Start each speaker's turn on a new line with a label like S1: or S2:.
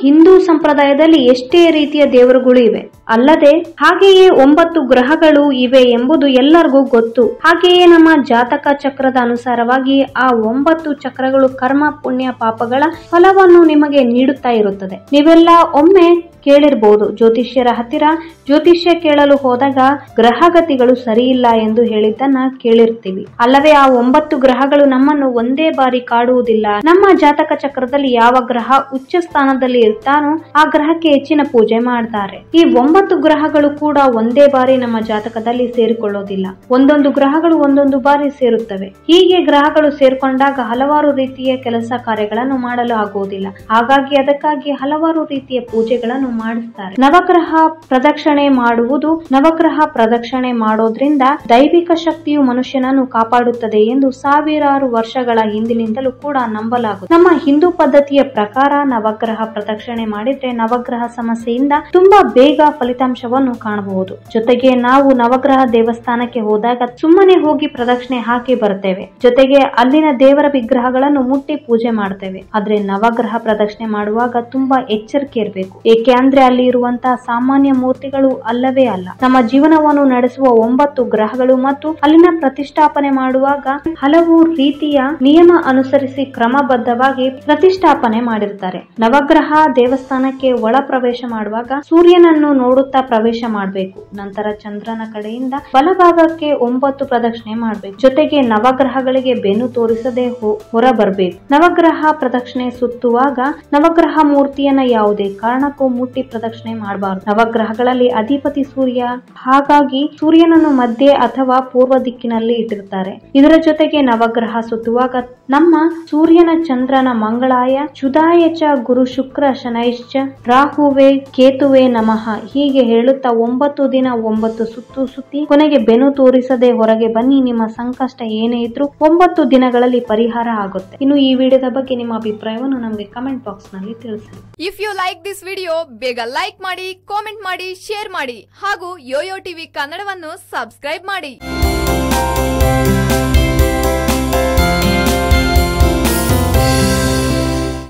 S1: ಹಿಂದೂ ಸಂಪ್ರದಾಯದಲ್ಲಿ ಎಷ್ಟೇ ರೀತಿಯ ದೇವರುಗಳು ಇವೆ. ಅಲ್ಲದೆ ಹಾಗೆಯೇ ಒಂಬತ್ತು ಗ್ರಹಗಳು ಇವೆ ಎಂಬುದು ಎಲ್ಲರಿಗೂ ಗೊತ್ತು. ಹಾಗೆಯೇ ನಮ್ಮ ಜಾತಕ ಚಕ್ರದ ಅನುಸಾರವಾಗಿ ಆ ಒಂಬತ್ತು ಚಕ್ರಗಳು ಕರ್ಮ, ಪುಣ್ಯ, ಪಾಪಗಳ ಫಲವನ್ನು ನಿಮಗೆ ನೀಡುತ್ತಾ ಇರುತ್ತದೆ. ನೀವೆಲ್ಲ ಒಮ್ಮೆ ಕೇಳಿರ್ಬೋದು, ಜ್ಯೋತಿಷ್ಯರ ಹತ್ತಿರ ಜ್ಯೋತಿಷ್ಯ ಕೇಳಲು ಹೋದಾಗ ಗ್ರಹಗತಿಗಳು ಸರಿಯಿಲ್ಲ ಎಂದು ಹೇಳಿದ್ದನ್ನ ಕೇಳಿರ್ತೀವಿ. ಅಲ್ಲವೇ ಆ ಒಂಬತ್ತು ಗ್ರಹಗಳು ನಮ್ಮನ್ನು ಒಂದೇ ಬಾರಿ ಕಾಡುವುದಿಲ್ಲ. ನಮ್ಮ ಜಾತಕ ಚಕ್ರದಲ್ಲಿ ಯಾವ ಗ್ರಹ ಉಚ್ಚ ಸ್ಥಾನದಲ್ಲಿ ಇರ್ತಾನೋ ಆ ಗ್ರಹಕ್ಕೆ ಹೆಚ್ಚಿನ ಪೂಜೆ ಮಾಡ್ತಾರೆ. ಈ ಒಂಬತ್ತು ಗ್ರಹಗಳು ಕೂಡ ಒಂದೇ ಬಾರಿ ನಮ್ಮ ಜಾತಕದಲ್ಲಿ ಸೇರಿಕೊಳ್ಳೋದಿಲ್ಲ. ಒಂದೊಂದು ಗ್ರಹಗಳು ಒಂದೊಂದು ಬಾರಿ ಸೇರುತ್ತವೆ. ಹೀಗೆ ಗ್ರಹಗಳು ಸೇರ್ಕೊಂಡಾಗ ಹಲವಾರು ರೀತಿಯ ಕೆಲಸ ಕಾರ್ಯಗಳನ್ನು ಮಾಡಲು ಆಗುವುದಿಲ್ಲ. ಹಾಗಾಗಿ ಅದಕ್ಕಾಗಿ ಹಲವಾರು ರೀತಿಯ ಪೂಜೆಗಳನ್ನು ಮಾಡಿಸ್ತಾರೆ. ನವಗ್ರಹ ಪ್ರದಕ್ಷಿಣೆ ಮಾಡುವುದು, ನವಗ್ರಹ ಪ್ರದಕ್ಷಿಣೆ ಮಾಡೋದ್ರಿಂದ ದೈವಿಕ ಶಕ್ತಿಯು ಮನುಷ್ಯನನ್ನು ಕಾಪಾಡುತ್ತದೆ ಎಂದು ಸಾವಿರಾರು ವರ್ಷಗಳ ಹಿಂದಿನಿಂದಲೂ ಕೂಡ ನಂಬಲಾಗುತ್ತದೆ. ನಮ್ಮ ಹಿಂದೂ ಪದ್ಧತಿಯ ಪ್ರಕಾರ ನವಗ್ರಹ ಪ್ರದಕ್ಷಿಣೆ ಮಾಡಿದ್ರೆ ನವಗ್ರಹ ಸಮಸ್ಯೆಯಿಂದ ತುಂಬಾ ಬೇಗ ಫಲಿತಾಂಶವನ್ನು ಕಾಣಬಹುದು. ಜೊತೆಗೆ ನಾವು ನವಗ್ರಹ ದೇವಸ್ಥಾನಕ್ಕೆ ಹೋದಾಗ ಸುಮ್ಮನೆ ಹೋಗಿ ಪ್ರದಕ್ಷಿಣೆ ಹಾಕಿ ಬರ್ತೇವೆ. ಜೊತೆಗೆ ಅಲ್ಲಿನ ದೇವರ ವಿಗ್ರಹಗಳನ್ನು ಮುಟ್ಟಿ ಪೂಜೆ ಮಾಡ್ತೇವೆ. ಆದ್ರೆ ನವಗ್ರಹ ಪ್ರದಕ್ಷಿಣೆ ಮಾಡುವಾಗ ತುಂಬಾ ಎಚ್ಚರಿಕೆ ಇರಬೇಕು. ಏಕೆ ಅಂದ್ರೆ ಅಲ್ಲಿ ಇರುವಂತಹ ಸಾಮಾನ್ಯ ಮೂರ್ತಿಗಳು ಅಲ್ಲವೇ ಅಲ್ಲ. ನಮ್ಮ ಜೀವನವನ್ನು ನಡೆಸುವ ಒಂಬತ್ತು ಗ್ರಹಗಳು ಮತ್ತು ಅಲ್ಲಿನ ಪ್ರತಿಷ್ಠಾಪನೆ ಮಾಡುವಾಗ ಹಲವು ರೀತಿಯ ನಿಯಮ ಅನುಸರಿಸಿ ಕ್ರಮಬದ್ಧವಾಗಿ ಪ್ರತಿಷ್ಠಾಪನೆ ಮಾಡಿರ್ತಾರೆ. ನವಗ್ರಹ ದೇವಸ್ಥಾನಕ್ಕೆ ಒಳ ಪ್ರವೇಶ ಮಾಡುವಾಗ ಸೂರ್ಯನನ್ನು ನೋಡುತ್ತಾ ಪ್ರವೇಶ ಮಾಡಬೇಕು. ನಂತರ ಚಂದ್ರನ ಕಡೆಯಿಂದ ಬಲಭಾಗಕ್ಕೆ ಒಂಬತ್ತು ಪ್ರದಕ್ಷಿಣೆ ಮಾಡಬೇಕು. ಜೊತೆಗೆ ನವಗ್ರಹಗಳಿಗೆ ಬೆನ್ನು ತೋರಿಸದೆ ಹೊರ ಬರಬೇಕು ನವಗ್ರಹ ಪ್ರದಕ್ಷಿಣೆ ಸುತ್ತುವಾಗ ನವಗ್ರಹ ಮೂರ್ತಿಯನ್ನ ಯಾವುದೇ ಕಾರಣಕ್ಕೂ ಮುಟ್ಟಿ ಪ್ರದಕ್ಷಿಣೆ ಮಾಡಬಾರದು. ನವಗ್ರಹಗಳಲ್ಲಿ ಅಧಿಪತಿ ಸೂರ್ಯ ಹಾಗಾಗಿ ಸೂರ್ಯನನ್ನು ಮಧ್ಯೆ ಅಥವಾ ಪೂರ್ವ ದಿಕ್ಕಿನಲ್ಲಿ ಇಟ್ಟಿರ್ತಾರೆ ಇದರ ಜೊತೆಗೆ ನವಗ್ರಹ ಸುತ್ತುವಾಗ ನಮ್ಮ ಸೂರ್ಯನ ಚಂದ್ರನ ಮಂಗಳಾಯ ಚುದಾಯಚ ಗುರು ಶುಕ್ರ ಶನೈಶ್ಚ, ರಾಹುವೆ, ಕೇತುವೆ ನಮಃ ಹೀಗೆ ಹೇಳುತ್ತಾ ಒಂಬತ್ತು ದಿನ ಒಂಬತ್ತು ಸುತ್ತು ಸುತ್ತಿ ಕೊನೆಗೆ ಬೆನು ತೋರಿಸದೆ ಹೊರಗೆ ಬನ್ನಿ. ನಿಮ್ಮ ಸಂಕಷ್ಟ ಏನೇ ಇದ್ರೂ ಒಂಬತ್ತು ದಿನಗಳಲ್ಲಿ ಪರಿಹಾರ ಆಗುತ್ತೆ. ಇನ್ನು ಈ ವಿಡಿಯೋದ ಬಗ್ಗೆ ನಿಮ್ಮ ಅಭಿಪ್ರಾಯವನ್ನು ನಮಗೆ ಕಮೆಂಟ್ ಬಾಕ್ಸ್ನಲ್ಲಿ ತಿಳಿಸಿ.
S2: If you like this video ಬೇಗ ಲೈಕ್ ಮಾಡಿ ಕಾಮೆಂಟ್ ಮಾಡಿ ಶೇರ್ ಮಾಡಿ ಹಾಗೂ ಯೋಯೋ ಟಿವಿ ಕನ್ನಡವನ್ನು ಸಬ್ಸ್ಕ್ರೈಬ್ ಮಾಡಿ.